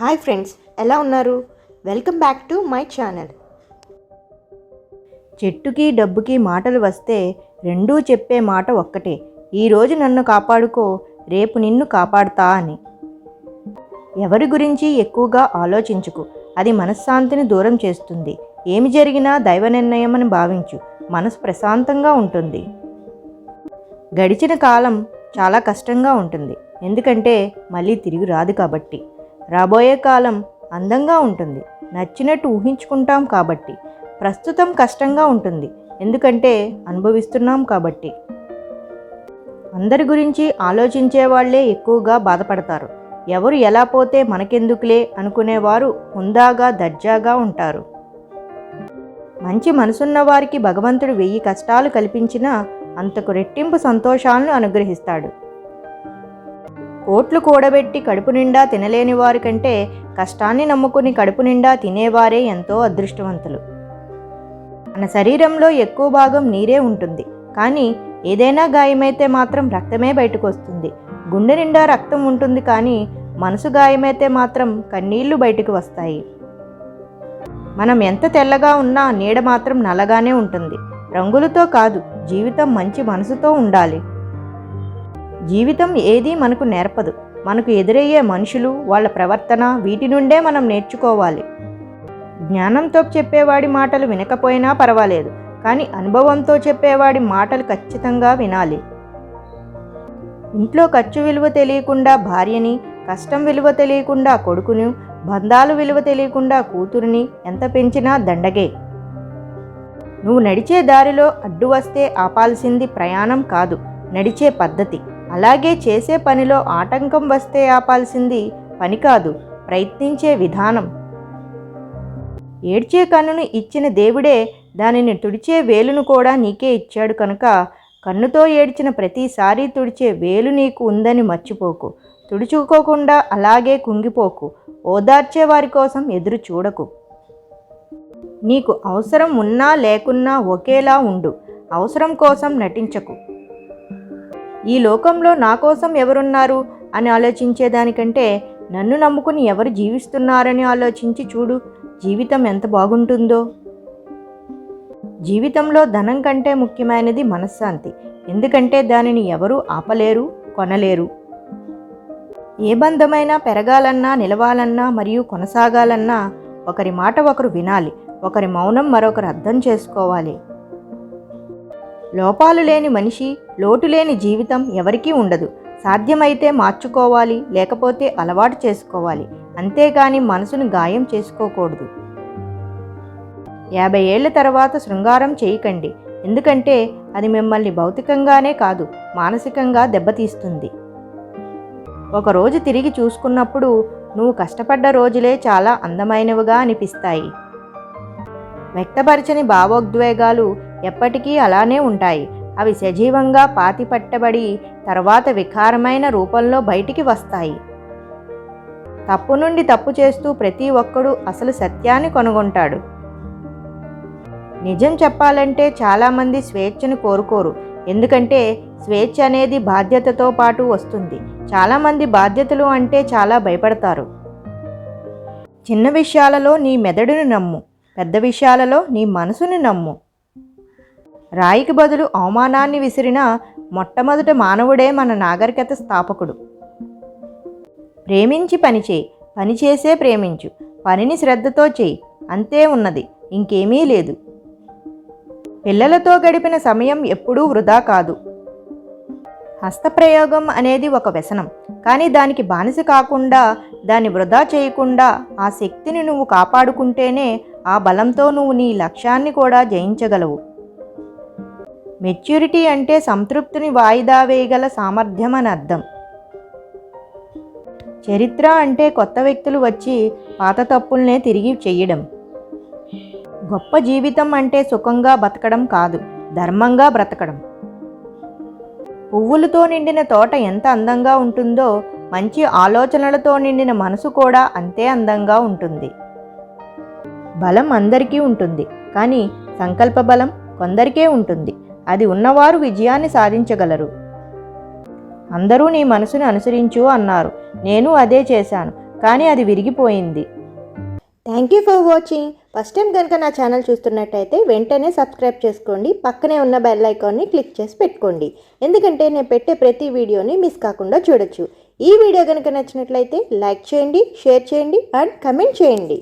Hi friends ఎలా ఉన్నారు? Welcome back to my channel. చెట్టుకి డబ్బుకి మాటలు వస్తే రెండూ చెప్పే మాట ఒక్కటే. ఈరోజు నన్ను కాపాడుకో రేపు నిన్ను కాపాడుతా అని. ఎవరి గురించి ఎక్కువగా ఆలోచించుకు. అది మనశ్శాంతిని దూరం చేస్తుంది. ఏమి జరిగినా దైవ నిర్ణయం అని భావించు. మనసు ప్రశాంతంగా ఉంటుంది. గడిచిన కాలం చాలా కష్టంగా ఉంటుంది. ఎందుకంటే మళ్ళీ తిరిగి రాదు కాబట్టి. రాబోయే కాలం అందంగా ఉంటుంది. నచ్చినట్టు ఊహించుకుంటాం కాబట్టి. ప్రస్తుతం కష్టంగా ఉంటుంది. ఎందుకంటే అనుభవిస్తున్నాం కాబట్టి. అందరి గురించి ఆలోచించే వాళ్ళే ఎక్కువగా బాధపడతారు. ఎవరు ఎలా పోతే మనకెందుకులే అనుకునేవారు హుందాగా దర్జాగా ఉంటారు. మంచి మనసున్న వారికి భగవంతుడు వెయ్యి కష్టాలు కల్పించినా అంతకు రెట్టింపు సంతోషాలను అనుగ్రహిస్తాడు. కోట్లు కూడబెట్టి కడుపు నిండా తినలేని వారి కంటే కష్టాన్ని నమ్ముకుని కడుపు నిండా తినేవారే ఎంతో అదృష్టవంతులు. మన శరీరంలో ఎక్కువ భాగం నీరే ఉంటుంది. కానీ ఏదైనా గాయమైతే మాత్రం రక్తమే బయటకు వస్తుంది గుండె నిండా రక్తం ఉంటుంది కానీ మనసు గాయమైతే మాత్రం కన్నీళ్ళు బయటకు వస్తాయి. మనం ఎంత తెల్లగా ఉన్నా నీడ మాత్రం నల్లగానే ఉంటుంది. రంగులతో కాదు జీవితం మంచి మనసుతో ఉండాలి. జీవితం ఏదీ మనకు నేర్పదు. మనకు ఎదురయ్యే మనుషులు వాళ్ళ ప్రవర్తన వీటి నుండే మనం నేర్చుకోవాలి. జ్ఞానంతో చెప్పేవాడి మాటలు వినకపోయినా పర్వాలేదు కానీ అనుభవంతో చెప్పేవాడి మాటలు ఖచ్చితంగా వినాలి. ఇంట్లో ఖర్చు విలువ తెలియకుండా భార్యని కష్టం విలువ తెలియకుండా కొడుకుని బంధాలు విలువ తెలియకుండా కూతురిని ఎంత పెంచినా దండగే. నువ్వు నడిచే దారిలో అడ్డు వస్తే ఆపాల్సింది ప్రయాణం కాదు నడిచే పద్ధతి. అలాగే చేసే పనిలో ఆటంకం వస్తే ఆపాల్సింది పని కాదు ప్రయత్నించే విధానం. ఏడ్చే కన్నును ఇచ్చిన దేవుడే దానిని తుడిచే వేలును కూడా నీకే ఇచ్చాడు కనుక కన్నుతో ఏడ్చిన ప్రతిసారి తుడిచే వేలు నీకు ఉందని మర్చిపోకు. తుడుచుకోకుండా అలాగే కుంగిపోకు. ఓదార్చే వారి కోసం ఎదురు చూడకు. నీకు అవసరం ఉన్నా లేకున్నా ఒకేలా ఉండు. అవసరం కోసం నటించకు. ఈ లోకంలో నా కోసం ఎవరున్నారు? అని ఆలోచించేదానికంటే నన్ను నమ్ముకుని ఎవరు జీవిస్తున్నారని ఆలోచించి చూడు జీవితం ఎంత బాగుంటుందో. జీవితంలో ధనం కంటే ముఖ్యమైనది మనశ్శాంతి. ఎందుకంటే దానిని ఎవరూ ఆపలేరు కొనలేరు. ఏ బంధమైనా పెరగాలన్నా నిలవాలన్నా మరియు కొనసాగాలన్నా ఒకరి మాట ఒకరు వినాలి. ఒకరి మౌనం మరొకరు అర్థం చేసుకోవాలి. లోపాలు లేని మనిషి లోటు లేని జీవితం ఎవరికీ ఉండదు. సాధ్యమైతే మార్చుకోవాలి లేకపోతే అలవాటు చేసుకోవాలి. అంతేగాని మనసును గాయం చేసుకోకూడదు. యాభై ఏళ్ళ తర్వాత శృంగారం చేయకండి. ఎందుకంటే అది మిమ్మల్ని భౌతికంగానే కాదు మానసికంగా దెబ్బతీస్తుంది. ఒకరోజు తిరిగి చూసుకున్నప్పుడు నువ్వు కష్టపడ్డ రోజులే చాలా అందమైనవిగా అనిపిస్తాయి. వ్యక్తపరచని భావోద్వేగాలు ఎప్పటికీ అలానే ఉంటాయి. అవి సజీవంగా పాతిపట్టబడి తర్వాత వికారమైన రూపంలో బయటికి వస్తాయి. తప్పు నుండి తప్పు చేస్తూ ప్రతి ఒక్కడు అసలు సత్యాన్ని కనుగొంటాడు. నిజం చెప్పాలంటే చాలామంది స్వేచ్ఛను కోరుకోరు. ఎందుకంటే స్వేచ్ఛ అనేది బాధ్యతతో పాటు వస్తుంది. చాలామంది బాధ్యతలు అంటే చాలా భయపడతారు. చిన్న విషయాలలో నీ మెదడును నమ్ము. పెద్ద విషయాలలో నీ మనసుని నమ్ము. రాయికి బదులు అవమానాన్ని విసిరిన మొట్టమొదట మానవుడే మన నాగరికత స్థాపకుడు. ప్రేమించి పనిచేయి పనిచేసే ప్రేమించు పనిని శ్రద్ధతో చేయి అంతే ఉన్నది ఇంకేమీ లేదు. పిల్లలతో గడిపిన సమయం ఎప్పుడూ వృధా కాదు. హస్తప్రయోగం అనేది ఒక వ్యసనం. కానీ దానికి బానిస కాకుండా దాన్ని వృధా చేయకుండా ఆ శక్తిని నువ్వు కాపాడుకుంటేనే ఆ బలంతో నువ్వు నీ లక్ష్యాన్ని కూడా జయించగలవు. మెచ్యూరిటీ అంటే సంతృప్తిని వాయిదా వేయగల సామర్థ్యం అని అర్థం. చరిత్ర అంటే కొత్త వ్యక్తులు వచ్చి పాత తప్పుల్నే తిరిగి చెయ్యడం గొప్ప జీవితం అంటే సుఖంగా బతకడం కాదు ధర్మంగా బ్రతకడం. పువ్వులతో నిండిన తోట ఎంత అందంగా ఉంటుందో మంచి ఆలోచనలతో నిండిన మనసు కూడా అంతే అందంగా ఉంటుంది. బలం అందరికీ ఉంటుంది కానీ సంకల్ప బలం కొందరికే ఉంటుంది. అది ఉన్నవారు విజయాన్ని సాధించగలరు. అందరూ నీ మనసుని అనుసరించు అన్నారు. నేను అదే చేశాను కానీ అది విరిగిపోయింది. Thank you for watching first time కనుక నా ఛానల్ చూస్తున్నట్టయితే వెంటనే సబ్స్క్రైబ్ చేసుకోండి పక్కనే ఉన్న బెల్ ఐకాన్ని క్లిక్ చేసి పెట్టుకోండి. ఎందుకంటే నేను పెట్టే ప్రతి వీడియోని మిస్ కాకుండా చూడొచ్చు. ఈ వీడియో కనుక నచ్చినట్లయితే లైక్ చేయండి షేర్ చేయండి అండ్ కమెంట్ చేయండి.